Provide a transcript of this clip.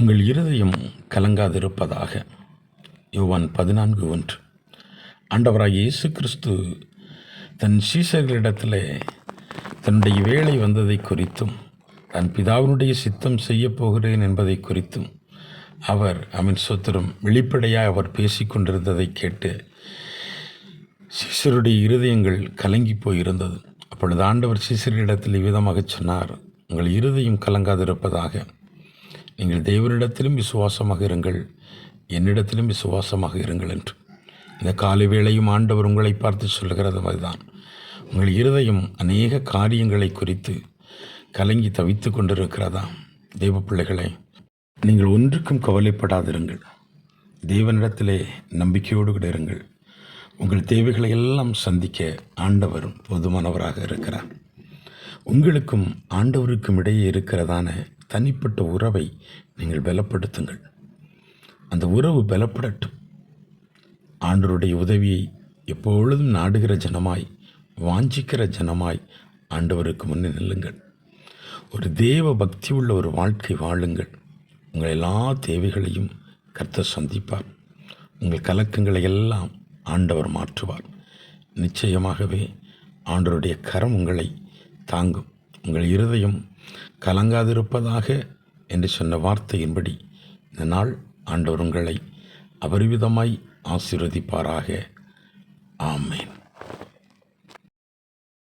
உங்கள் இருதயம் கலங்காதிருப்பதாக யோவான் பதினான்கு ஒன்று. ஆண்டவராக இயேசு கிறிஸ்து தன் சீசர்களிடத்தில் தன்னுடைய வேலை வந்ததை குறித்தும் தன் பிதாவினுடைய சித்தம் செய்யப் போகிறேன் என்பதை குறித்தும் அவர் அமின் சொத்திரம் வெளிப்படையாக அவர் பேசிக்கொண்டிருந்ததை கேட்டு சீசருடைய இருதயங்கள் கலங்கி போயிருந்தது. அப்பொழுது ஆண்டவர் சீசரிடத்தில் இவ்விதமாக சொன்னார் உங்கள் இருதயம் கலங்காதிருப்பதாக நீங்கள் தேவனிடத்திலும் விசுவாசமாக இருங்கள் என்னிடத்திலும் விசுவாசமாக இருங்கள் என்று. இந்த காலை வேளையும் ஆண்டவர் உங்களை பார்த்து சொல்கிறது அதுதான் உங்கள் இருதயம் அநேக காரியங்களை குறித்து கலங்கி தவித்து கொண்டிருக்கிறதா? தெய்வ பிள்ளைகளை நீங்கள் ஒன்றுக்கும் கவலைப்படாதிருங்கள். தேவனிடத்திலே நம்பிக்கையோடு கூட இருங்கள். உங்கள் தேவைகளை எல்லாம் சந்திக்க ஆண்டவர் போதுமானவராக இருக்கிறார். உங்களுக்கும் ஆண்டவருக்கும் இடையே இருக்கிறதான தனிப்பட்ட உறவை நீங்கள் பலப்படுத்துங்கள். அந்த உறவு பலப்படட்டும். ஆண்டவருடைய உதவியை எப்பொழுதும் நாடுகிற ஜனமாய் வாஞ்சிக்கிற ஜனமாய் ஆண்டவருக்கு முன்னே நில்லுங்கள். ஒரு தேவ பக்தி உள்ள ஒரு வாழ்க்கை வாழுங்கள். உங்கள் எல்லா தேவைகளையும் கர்த்தர் சந்திப்பார். உங்கள் கலக்கங்களை எல்லாம் ஆண்டவர் மாற்றுவார். நிச்சயமாகவே ஆண்டவருடைய கரம் உங்களை தாங்கும். உங்கள் இருதயம் கலங்காதிருப்பதாக என்று சொன்ன வார்த்தையின்படி இந்த நாள் ஆண்டவர் உங்களை அபரிவிதமாய் ஆசீர்வதிப்பாராக. ஆமேன்.